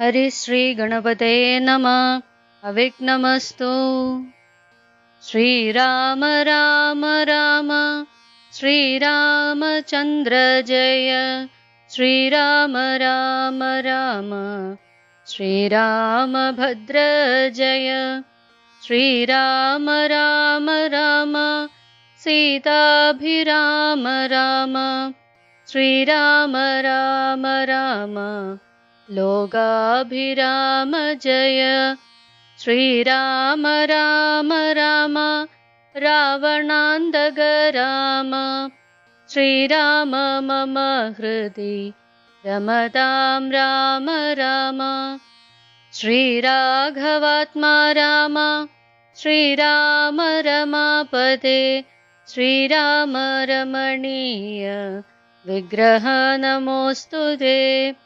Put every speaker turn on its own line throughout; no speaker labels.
हरिश्रीगणपते नमः। अविघ्नमस्तु। श्रीराम राम राम। श्रीरामचन्द्र जय। श्रीराम राम राम। श्रीरामभद्र जय। श्रीराम राम राम। सीताभिराम राम। श्रीराम राम राम लोकाभिराम जय। श्रीराम राम राम रावणान्दग राम श्रीराम मम हृदि रमतां राम राम। श्रीराघवात्मा राम। श्रीराम रमापदे। श्रीराम रमणीय। विग्रह नमोऽस्तु ते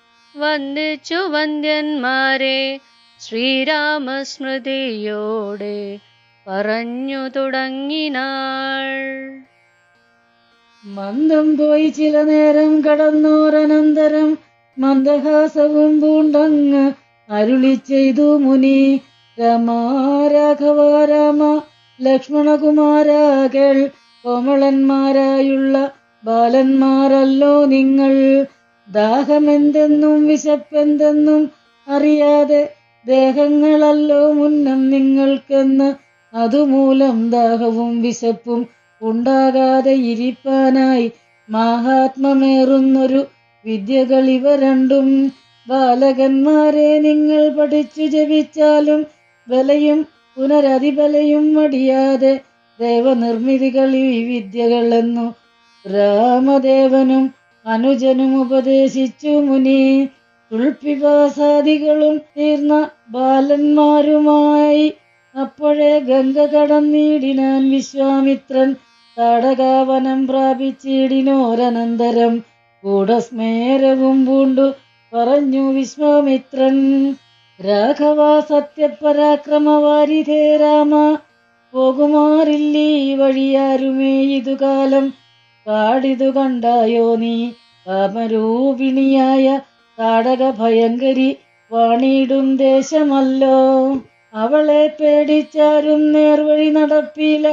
വന്ദിച്ചു വന്ദ്യന്മാരെ ശ്രീരാമസ്മൃതിയോടെ പറഞ്ഞു തുടങ്ങിനാൾ.
മന്ദം പോയി ചില നേരം കടന്നോരനന്തരം മന്ദഹാസവും പൂണ്ടങ്ങ് അരുളി ചെയ്തു മുനി. രമാരാഘവ രാമ ലക്ഷ്മണകുമാരാകൾ കോമളന്മാരായുള്ള ബാലന്മാരല്ലോ നിങ്ങൾ. ദാഹമെന്തെന്നും വിശപ്പെന്തെന്നും അറിയാതെ ദേഹങ്ങളല്ലോ മുന്നം നിങ്ങൾക്കെന്ന് അതുമൂലം ദാഹവും വിശപ്പും ഉണ്ടാകാതെ ഇരിപ്പാനായി മാഹാത്മമേറുന്നൊരു ഇവ രണ്ടും. ബാലകന്മാരെ നിങ്ങൾ പഠിച്ചു ജപിച്ചാലും ബലയും പുനരതിബലയും മടിയാതെ ദേവനിർമ്മിതികൾ ഈ വിദ്യകളെന്നു രാമദേവനും അനുജനും ഉപദേശിച്ചു മുനി. തുൾപ്പിവാസാദികളും തീർന്ന ബാലന്മാരുമായി അപ്പോഴേ ഗംഗ കടന്നിടിനാൻ വിശ്വാമിത്രൻ തടകാവനം പ്രാപിച്ചിടിനോരനന്തരം കൂടസ്മേരവും പൂണ്ടു പറഞ്ഞു വിശ്വാമിത്രൻ. രാഘവ സത്യപരാക്രമവാരിധേ രാമ. പോകുമാറില്ലീ വഴിയാരുമേ ഇതുകാലം കാടിതു കണ്ടായോ നീ? കാമരൂപിണിയായ താടക ഭയങ്കരി വാണിയിടും ദേശമല്ലോ. അവളെ പേടിച്ചാരും നേർവഴി നടപ്പില.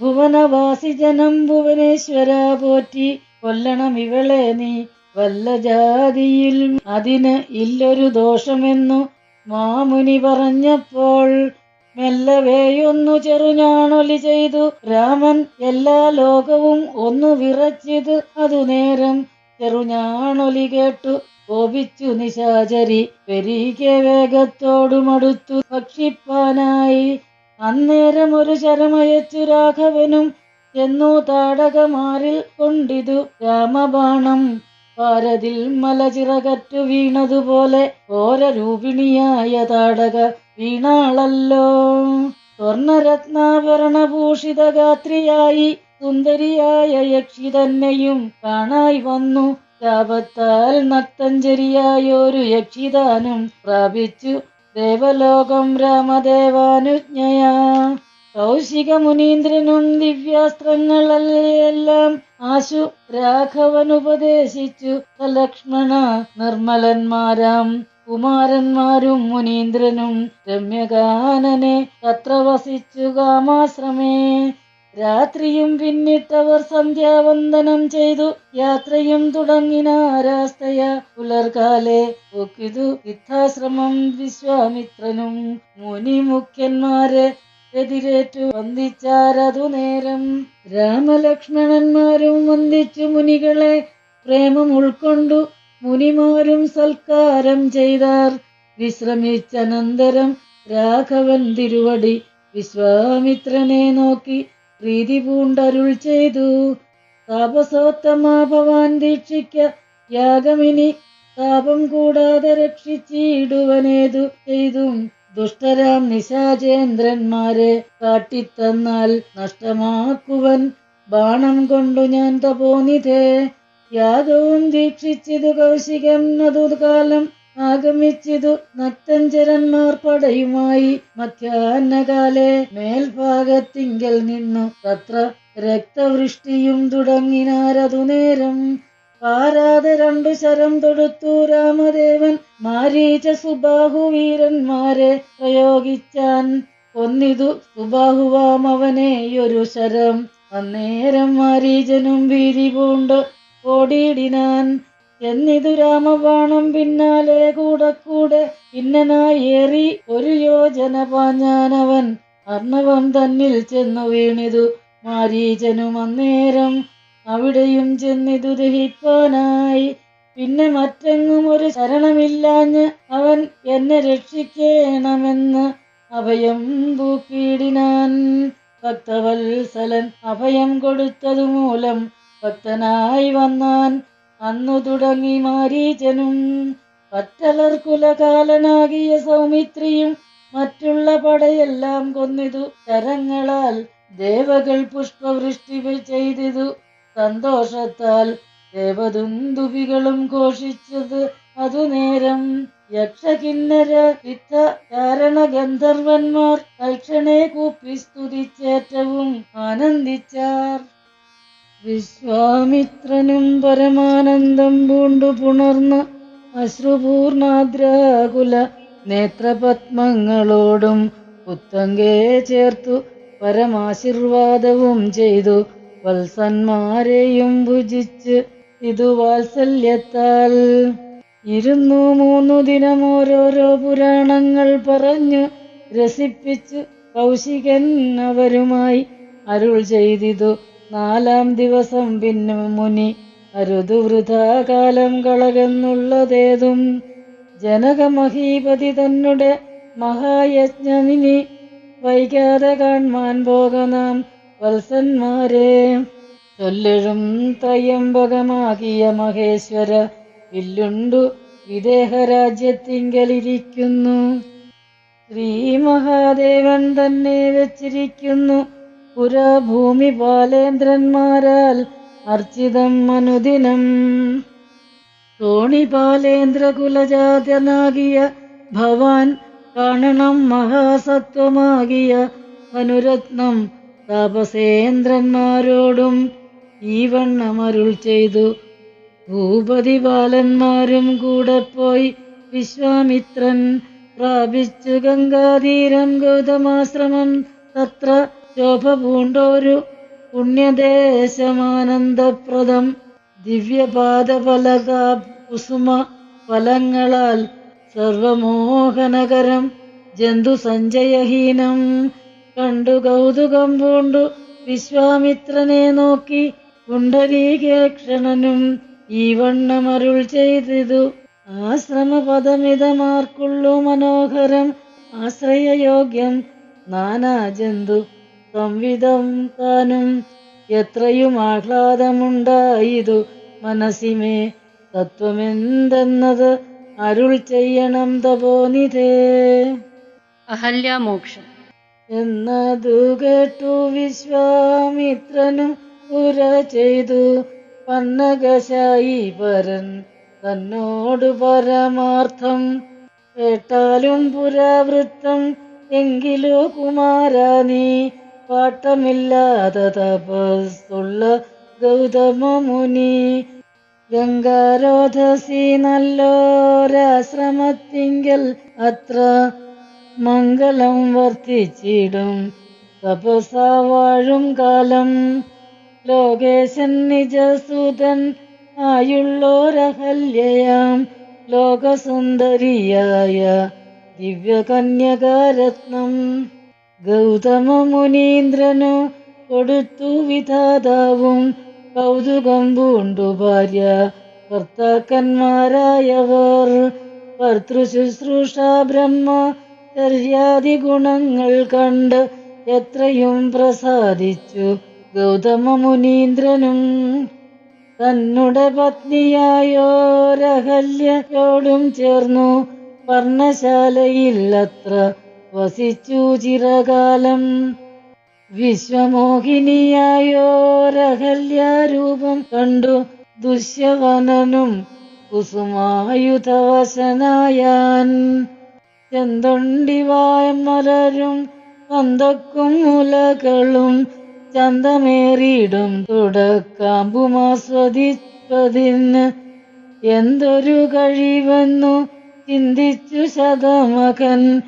ഭുവനവാസി ജനം ഭുവനേശ്വര പോറ്റി കൊല്ലണം ഇവളെ നീ. വല്ല ജാതിയിൽ അതിന് ഇല്ലൊരു ദോഷമെന്നു മാമുനി പറഞ്ഞപ്പോൾ മെല്ലവേയൊന്നു ചെറുഞാണൊലി ചെയ്തു. രാമൻ എല്ലാ ലോകവും ഒന്നു വിറച്ചിത്. അതു നേരം ചെറുഞാണൊലി കേട്ടു. കോപിച്ചു നിശാചരി. പെരീകെ വേഗത്തോടുമടുത്തു ഭക്ഷിപ്പാനായി അന്നേരം ഒരു ശരമയച്ചു രാഘവനും ചെന്നു താടകമാറിൽ കൊണ്ടിതു. രാമബാണം പാരതിൽ മലചിറകറ്റു വീണതുപോലെ ഓരരൂപിണിയായ താടക വീണാളല്ലോ. സ്വർണരത്നാഭരണഭൂഷിതഗാത്രിയായി സുന്ദരിയായ യക്ഷി തന്നെയും കാണായി വന്നു. ശാപത്താൽ നക്തഞ്ചരിയായൊരു യക്ഷിതാനും പ്രാപിച്ചു. ദേവലോകം രാമദേവാനുജ്ഞയാ. കൗശിക മുനീന്ദ്രനും ദിവ്യാസ്ത്രങ്ങളെല്ലാം ആശു രാഘവൻ ഉപദേശിച്ചു ലക്ഷ്മണ നിർമ്മലന്മാരാം. കുമാരന്മാരും മുനീന്ദ്രനും രമ്യഗാനനെ തത്ര വസിച്ചു കാമാശ്രമേ രാത്രിയും പിന്നിട്ടവർ സന്ധ്യാവന്ദനം ചെയ്തു. യാത്രയും തുടങ്ങിനാരാസ്തയ പുലർകാലെ. ഒക്കിതു സിദ്ധാശ്രമം വിശ്വാമിത്രനും മുനി മുഖ്യന്മാരെ എതിരേറ്റു വന്ദിച്ചാരതു നേരം. രാമലക്ഷ്മണന്മാരും വന്ദിച്ചു മുനികളെ പ്രേമം ഉൾക്കൊണ്ടു. മുനിമാരും സൽക്കാരം ചെയ്താർ. വിശ്രമിച്ചനന്തരം രാഘവൻ തിരുവടി വിശ്വാമിത്രനെ നോക്കി പ്രീതി പൂണ്ടരുൾ ചെയ്തു. താപസോത്തമാ ഭവാൻ ദീക്ഷിക്ക യാഗമിനി താപം കൂടാതെ രക്ഷിച്ചിടുവനേതു ചെയ്തും. ദുഷ്ടരാം നിശാചേന്ദ്രന്മാരെ കാട്ടിത്തന്നാൽ നഷ്ടമാക്കുവൻ. ബാണം കൊണ്ടു ഞാൻ തപോനിധേ. യാഗവും ദീക്ഷിച്ചിതു കൗശികം നദുകാലം ആഗമിച്ചിതു നക്തഞ്ചരന്മാർ പടയുമായി. മധ്യാഹ്നകാലെ മേൽഭാഗത്തിങ്കൽ നിന്നു തത്ര രക്തവൃഷ്ടിയും തുടങ്ങിനാരതു നേരം. പാരാതെ രണ്ടു ശരം തൊടുത്തു രാമദേവൻ മാരീച സുബാഹു വീരന്മാരെ പ്രയോഗിച്ചാൻ. കൊന്നിതു സുബാഹുവാം അവനെയൊരു ശരം. അന്നേരം മാരീചനും വീതി പൂണ്ട് ഓടിയിടിനാൻ. എന്നിതു രാമബാണം പിന്നാലെ കൂടെ കൂടെ ഇന്നനായേറി ഒരു യോജന പാഞ്ഞാനവൻ. അർണവം തന്നിൽ ചെന്നു വീണിതു മാരീചനും അന്നേരം അവിടെയും ചെന്നിതു ദഹിപ്പാനായി. പിന്നെ മറ്റെങ്ങും ഒരു ശരണമില്ലാഞ്ഞ് അവൻ എന്നെ രക്ഷിക്കേണമെന്ന് അഭയം പൂക്കിയിടിനാൻ ഭക്തവത്സലൻ അഭയം കൊടുത്തതു മൂലം ഭക്തനായി വന്നാൻ അന്നു തുടങ്ങി മാരീചനും പറ്റലർ കുലകാലനാകിയ സൗമിത്രിയും മറ്റുള്ള പടയെല്ലാം കൊന്നിതു കരങ്ങളാൽ ദേവകൾ പുഷ്പവൃഷ്ടി ചെയ്തിതു. സന്തോഷത്താൽ ദേവദുന്തുപികളും ഘോഷിച്ചത് അതു നേരം യക്ഷകിന്നര വിത്ത കാരണ ഗന്ധർവന്മാർ തൽക്ഷണേ കൂപ്പി സ്തുതിച്ചേറ്റവും ആനന്ദിച്ചാർ. വിശ്വാമിത്രനും പരമാനന്ദം പൂണ്ടു പുണർന്ന അശ്രുപൂർണാദ്രാകുല നേത്രപത്മങ്ങളോടും പുത്തങ്കേ ചേർത്തു പരമാശീർവാദവും ചെയ്തു വത്സന്മാരെയും ഭുജിച്ച് ഇതു വാത്സല്യത്താൽ. ഇരുന്നു മൂന്നു ദിനം ഓരോരോ പുരാണങ്ങൾ പറഞ്ഞു രസിപ്പിച്ചു കൗശികൻ അവരുമായി അരുൾ ചെയ്തിതു. നാലാം ദിവസം പിന്നും മുനി അരുതു വൃഥാകാലം കളകെന്നുള്ളതേതും. ജനകമഹീപതി തന്നെ മഹായജ്ഞമിനി വൈകാതെ കാൺമാൻ പോകനാം വത്സന്മാരെ. ചൊല്ലഴും ത്രയംബകമാകിയ മഹേശ്വര വില്ലുണ്ടു വിദേഹരാജ്യത്തിങ്കലിരിക്കുന്നു. ശ്രീ മഹാദേവൻ തന്നെ വെച്ചിരിക്കുന്നു പുരാ ഭൂമി ബാലേന്ദ്രന്മാരാൽ അർച്ചിതം അനുദിനം. തോണിപാലേന്ദ്രകുലജാതനാകിയ ഭവാൻ കാണണം മഹാസത്വമാകിയ അനുരത്നം താപസേന്ദ്രന്മാരോടും ഈ വണ്ണമരുൾ ചെയ്തു. ഭൂപതി ബാലന്മാരും കൂടെ പോയി വിശ്വാമിത്രൻ പ്രാപിച്ചു ഗംഗാതീരം ഗൗതമാശ്രമം. തത്ര ശോഭ പൂണ്ടോരു പുണ്യദേശമാനന്ദപ്രദം. ദിവ്യപാദപലക കുസുമ ഫലങ്ങളാൽ സർവമോഹനകരം. ജന്തു സഞ്ചയഹീനം കണ്ടു കൗതുകം പൂണ്ടു വിശ്വാമിത്രനെ നോക്കി കുണ്ടരീകേക്ഷണനും ഈ വണ്ണമരുൾ ചെയ്തിതു. ആശ്രമപദമിതമാർക്കുള്ളു മനോഹരം. ആശ്രയയോഗ്യം നാനാജന്തു സംവിധം താനും എത്രയും ആഹ്ലാദമുണ്ടായിതു മനസ്സിമേ. തത്വമെന്തെന്നത് അരുൾ ചെയ്യണം തപോനിതേ
അഹല്യാമോക്ഷം
എന്നതു കേട്ടു വിശ്വാമിത്രനും ഉര ചെയ്തു. പന്നകശായി പരൻ തന്നോട് പരമാർത്ഥം കേട്ടാലും പുരാവൃത്തം എങ്കിലോ കുമാരാ നീ പാട്ടമില്ലാതെ തപസ്സുള്ള ഗൗതമ മുനി ഗംഗാരോധസി നല്ലോരാശ്രമത്തിങ്കൽ അത്ര മംഗളം വർദ്ധിച്ചിടും തപസാ കാലം ലോകേശൻ നിജസുതൻ ആയുള്ളോരഹല്യയാം. ലോകസുന്ദരിയായ ദിവ്യകന്യകാരത്നം ഗൗതമ മുനീന്ദ്രനു കൊടുത്തു വിധാതാവും കൗതുകം പൂണ്ടു ഭാര്യ ഭർത്താക്കന്മാരായവർ. ഭർത്തൃശുശ്രൂഷ ബ്രഹ്മ ചര്യാദി ഗുണങ്ങൾ കണ്ട് എത്രയും പ്രസാദിച്ചു ഗൗതമ മുനീന്ദ്രനും തന്നുടെ പത്നിയായോരഹല്യയോടും ചേർന്നു വർണശാലയിൽ അത്ര വസിച്ചു ചിരകാലം വിശ്വമോഹിനിയായോരഹല്യാരൂപം കണ്ടു ദുഷ്യവനനും കുസുമായുധവശനായാൻ. ചെന്തൊണ്ടിവായ്മലരും പന്തക്കും മുലകളും ചന്തമേറിയിടും തുടക്കാമ്പുമാസ്വദിപ്പതിന്. എന്തൊരു കഴിവെന്നു ചിന്തിച്ചു ശതമകൻ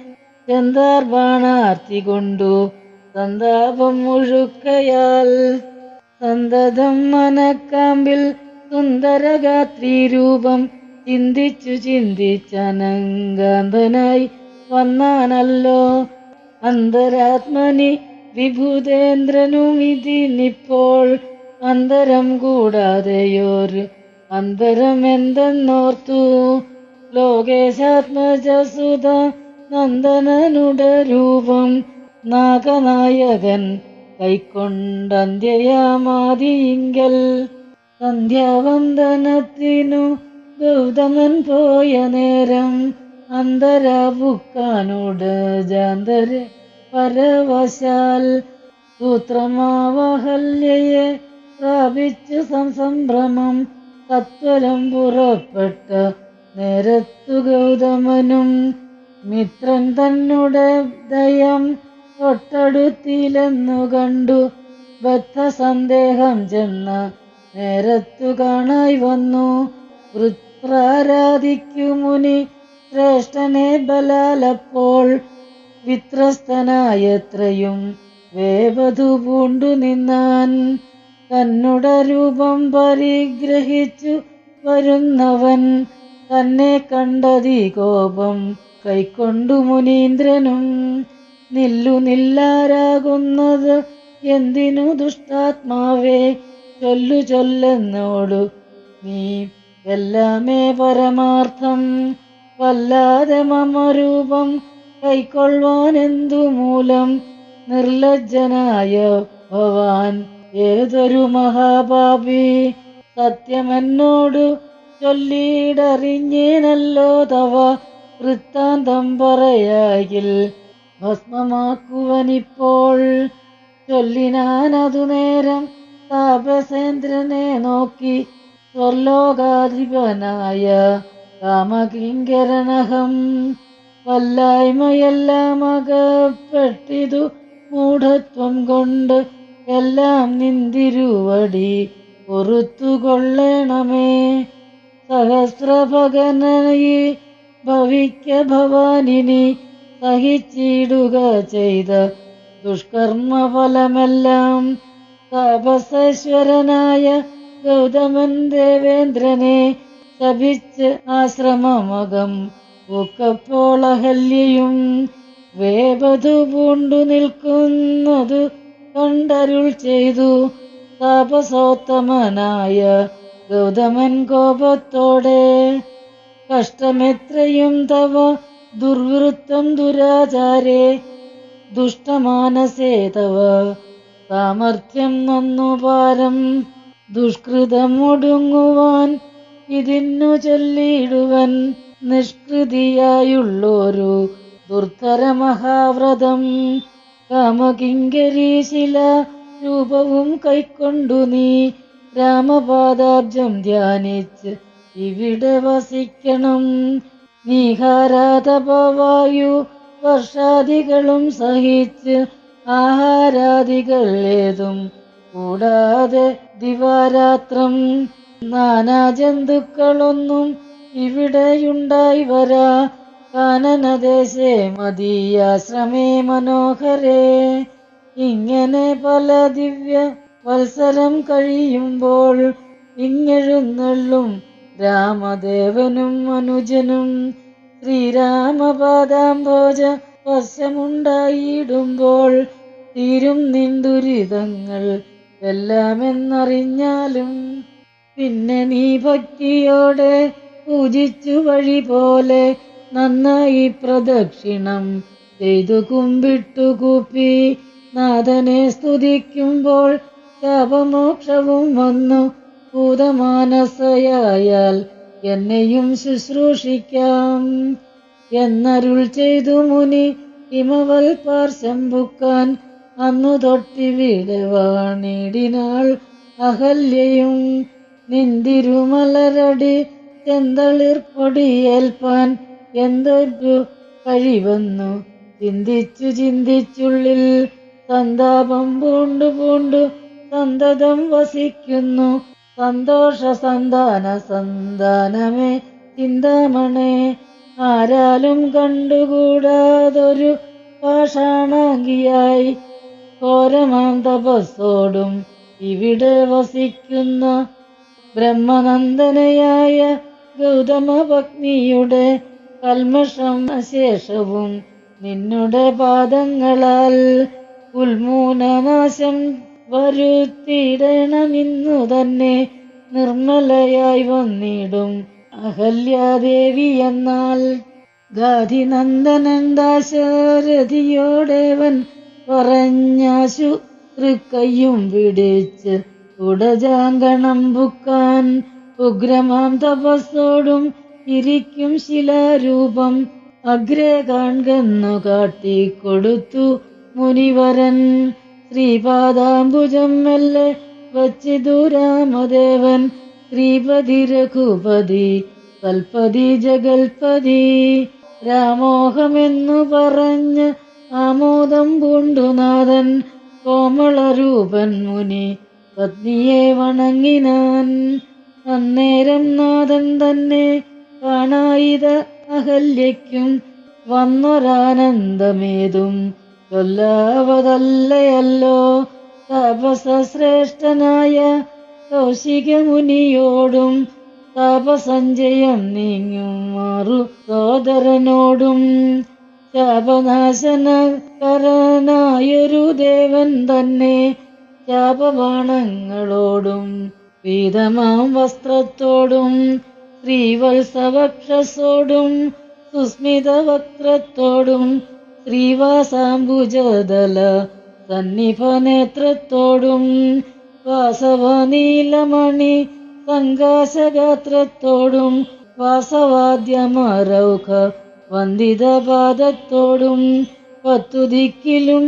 ചെന്താർബാണാർത്തി കൊണ്ടു സന്താപം മുഴുക്കയാൽ. സന്തതം മനക്കാമ്പിൽ സുന്ദരഗാത്രി രൂപം ചിന്തിച്ചു ചിന്തിച്ചനങ്കാന്തനായി വന്നാനല്ലോ. അന്തരാത്മനി വിഭുതേന്ദ്രനും ഇതിനിപ്പോൾ അന്തരം കൂടാതെയോര് അന്തരം എന്തെന്നോർത്തു? ലോകേശാത്മജസുത നന്ദനനുടെ രൂപം നാഗനായകൻ കൈക്കൊണ്ടന്ത്യയാമാതിയിങ്കൽ സന്ധ്യാവന്ദനത്തിനു ഗൗതമൻ പോയ നേരം അന്തരാവുക്കാനുട ജാന്തര പരവശാൽ സൂത്രമാവഹല്യയെ പ്രാപിച്ചു സംസംഭ്രമം തത്വലം പുറപ്പെട്ട നേരത്തു ഗൗതമനും മിത്രൻ തന്നുടെ ദയം തൊട്ടടുത്തില്ലെന്നു കണ്ടു. ബദ്ധസന്ദേഹം ചെന്ന നേരത്തു കാണായി വന്നു. വൃത്രാരാധിക്കു മുനി ശ്രേഷ്ഠനെ ബലാലപ്പോൾ വിത്രസ്തനായത്രയും വേവധു പൂണ്ടു നിന്നാൻ. തന്നുടെ രൂപം പരിഗ്രഹിച്ചു വരുന്നവൻ തന്നെ കണ്ടതി കോപം കൈക്കൊണ്ടു മുനീന്ദ്രനും നില്ലു നില്ലാരാകുന്നത് എന്തിനു ദുഷ്ടാത്മാവേ? ചൊല്ലു ചൊല്ലെന്നോടു നീ എല്ലാമേ പരമാർത്ഥം. വല്ലാതെ മമരൂപം കൈക്കൊള്ളുവാൻ എന്തു മൂലം? നിർലജ്ജനായ ഭവാൻ ഏതൊരു മഹാപാപി സത്യമെന്നോടു ചൊല്ലിയിടറിഞ്ഞേനല്ലോ തവ? വൃത്താന്തം പറയായിൽ ഭസ്മമാക്കുവനിപ്പോൾ. ചൊല്ലിനാനതു നേരം താപസേന്ദ്രനെ നോക്കി സ്വർലോകാധിപനായ കാമകിങ്കരണഹം വല്ലായ്മയെല്ലാം അകപ്പെട്ടിതു മൂഢത്വം കൊണ്ട് എല്ലാം നിന്തിരുവടി പൊറുത്തുകൊള്ളണമേ. സഹസ്രഭഗനായി ഭവിക്ക ഭവാനിനി സഹിച്ചിടുക ചെയ്ത ദുഷ്കർമ്മഫലമെല്ലാം താപസേശ്വരനായ ഗൗതമൻ ദേവേന്ദ്രനെ ശപിച്ച് ആശ്രമമകം പൂക്കപ്പോൾ അഹല്യയും വേപതു പൂണ്ടു നിൽക്കുന്നതു കണ്ടരുൾ ചെയ്തു താപസോത്തമനായ ഗൗതമൻ കോപത്തോടെ കഷ്ടമെത്രയും തവ ദുർവൃത്തം ദുരാചാരേ ദുഷ്ടമാനസേ തവ. സാമർഥ്യം നന്നു പാരം ദുഷ്കൃതം ഒടുങ്ങുവാൻ ഇതിന്നു ചൊല്ലിയിടുവൻ നിഷ്കൃതിയായുള്ളൊരു ദുർധര മഹാവ്രതം. കാമകിങ്കരീശില രൂപവും കൈക്കൊണ്ടു നീ രാമപാദാബ്ജം ധ്യാനിച്ച് ഇവിടെ വസിക്കണം. നീഹാരാതപവായു വർഷാദികളും സഹിച്ച് ആഹാരാദികൾ ഏതും. കൂടാതെ ദിവാരാത്രം നാനാജന്തുക്കളൊന്നും ഇവിടെയുണ്ടായി വരാ. കാനനദേശേ മതിയാശ്രമേ മനോഹരേ. ഇങ്ങനെ പല ദിവ്യ വത്സരം കഴിയുമ്പോൾ ഇങ്ങെഴുന്നള്ളും രാമദേവനും അനുജനും ശ്രീരാമപാദാംബോജ വശമുണ്ടായിടുമ്പോൾ തീരും നിന്ദുരിതങ്ങൾ എല്ലാമെന്നറിഞ്ഞാലും പിന്നെ നീ ഭക്തിയോടെ പൂജിച്ചു വഴി പോലെ നന്നായി പ്രദക്ഷിണം ചെയ്തു കുമ്പിട്ടു കൂപ്പി നാഥനെ സ്തുതിക്കുമ്പോൾ ശാപമോക്ഷവും വന്നു ഭൂതമാനസയായാൽ എന്നെയും ശുശ്രൂഷിക്കാം. എന്നരുൾ ചെയ്തു മുനി ഹിമവൽ പാർശ്വം ബുക്കാൻ അന്നു തൊട്ടിവിടെ വാണിടിനാൾ അഹല്യയും. നിന്തിരുമലരടി ചെന്തളിർ പൊടിയേൽപ്പാൻ എന്തൊരു കഴിവന്നു. ചിന്തിച്ചു ചിന്തിച്ചുള്ളിൽ സന്താപം പൂണ്ടു പൂണ്ടു സന്തതം വസിക്കുന്നു. സന്തോഷ സന്താന സന്താനമേ ചിന്താമണേ. ആരാലും കണ്ടുകൂടാതൊരു പാഷാണാങ്കിയായി ഘോരമാം തപസ്സോടും ഇവിടെ വസിക്കുന്ന ബ്രഹ്മനന്ദനയായ ഗൗതമ പത്നിയുടെ കൽമഷം അശേഷവും നിന്നുടെ പാദങ്ങളാൽ ഉൽമൂലനാശം വരുത്തിയിടണമിന്നു തന്നെ നിർമ്മലയായി വന്നിടും അഹല്യാദേവി എന്നാൽ. ഗാധിനന്ദനൻ നന്ദനന്ദാശാരഥിയോടേവൻ പറഞ്ഞാശു തൃക്കയ്യും പിടിച്ച് ഉടജാങ്കണം ബുക്കാൻ ഉഗ്രമാം തപസ്സോടും ഇരിക്കും ശിലാരൂപം അഗ്രേ കാൺകെന്നു കാട്ടിക്കൊടുത്തു മുനിവരൻ. ശ്രീപാദാംബുജം മെല്ലെ വച്ചിതു രാമദേവൻ ശ്രീപതി രഘുപതി കൽപ്പതി ജഗൽപതി. രാമോഹമെന്നു പറഞ്ഞ് ആമോദം പൂണ്ടുനാഥൻ കോമളരൂപൻ മുനി പത്നിയെ വണങ്ങിനാൻ. അന്നേരം നാഥൻ തന്നെ കാണായിത അഹല്യയ്ക്കും വന്നൊരാനന്ദമേതും. ചൊല്ലാവതല്ലയല്ലോ തപസശ്രേഷ്ഠനായ കൗശിക മുനിയോടും തപസഞ്ജയം നീങ്ങും മാറു സോദരനോടും ശാപനാശനകരനായൊരു ദേവൻ തന്നെ ശാപബാണങ്ങളോടും പീതമാം വസ്ത്രത്തോടും ശ്രീവത്സവക്ഷസോടും സുസ്മിത വക്രത്തോടും ശ്രീവാസാംബുജദല സന്നിഭനേത്രത്തോടും വാസവനീലമണി സങ്കാശഗാത്രത്തോടും വാസവാദ്യമരൗഖ വന്ദിതപാദത്തോടും പത്തു ദിക്കിലും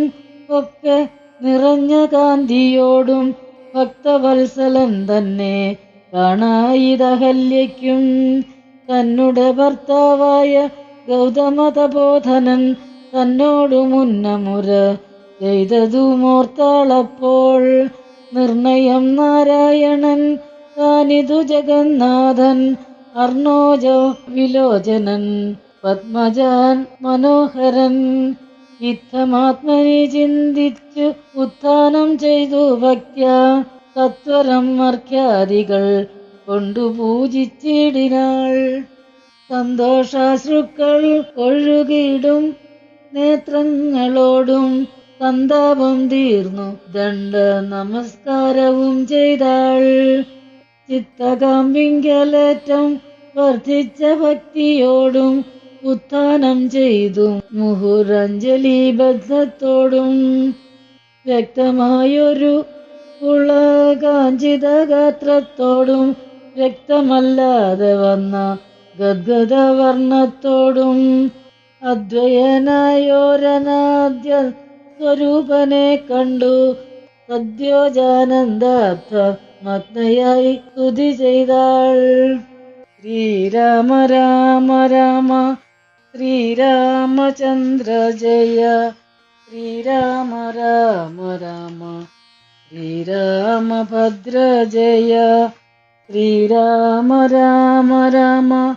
ഒക്കെ നിറഞ്ഞ കാന്തിയോടും ഭക്തവത്സലൻ തന്നെ കാണായിതഹല്യയ്ക്കും തന്നുടെ ഭർത്താവായ ഗൗതമ തപോധനൻ തന്നോടു മുന്നമുര ചെയ്തതുമോർത്താളപ്പോൾ നിർണയം നാരായണൻ താനിതു ജഗന്നാഥൻ അർണോജ വിലോചനൻ പത്മജാൻ മനോഹരൻ. ഇത്തമാത്മനി ചിന്തിച്ചു ഉത്ഥാനം ചെയ്തു ഭക്യ സത്വരം അർഖ്യാദികൾ കൊണ്ടു പൂജിച്ചിടിനാൾ. സന്തോഷാശ്രുക്കൾ ഒഴുകിടും നേത്രങ്ങളോടും സന്താപം തീർന്നു. ദണ്ഡ നമസ്കാരവും ചെയ്താൾ. ചിത്തകാമ്പിങ്കലേറ്റം വർദ്ധിച്ച ഭക്തിയോടും ഉത്ഥാനം ചെയ്തു. മുഹുരഞ്ജലി ബദ്ധത്തോടും വ്യക്തമായൊരു ഉളകാഞ്ചിത ഗാത്രത്തോടും വ്യക്തമല്ലാതെ വന്ന ഗദ്ഗദവർണത്തോടും അദ്വയനായോരനാദ്യ സ്വരൂപനെ കണ്ടു. സദ്യോജാനന്ദാർത്ഥ മഗ്നയായി സ്തുതി ചെയ്താൾ. ശ്രീരാമ രാമ രാമ ശ്രീരാമചന്ദ്ര ജയ. ശ്രീരാമ രാമ രാമ ശ്രീരാമഭദ്ര ജയ. ശ്രീരാമ രാമ രാമ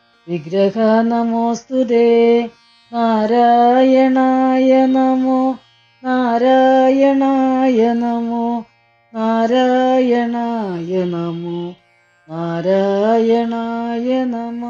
വിഗ്രഹ നമോസ്തുതേ നാരായണായ നമോ നാരായണായ നമോ നാരായണായ നമോ നാരായണായ നമ.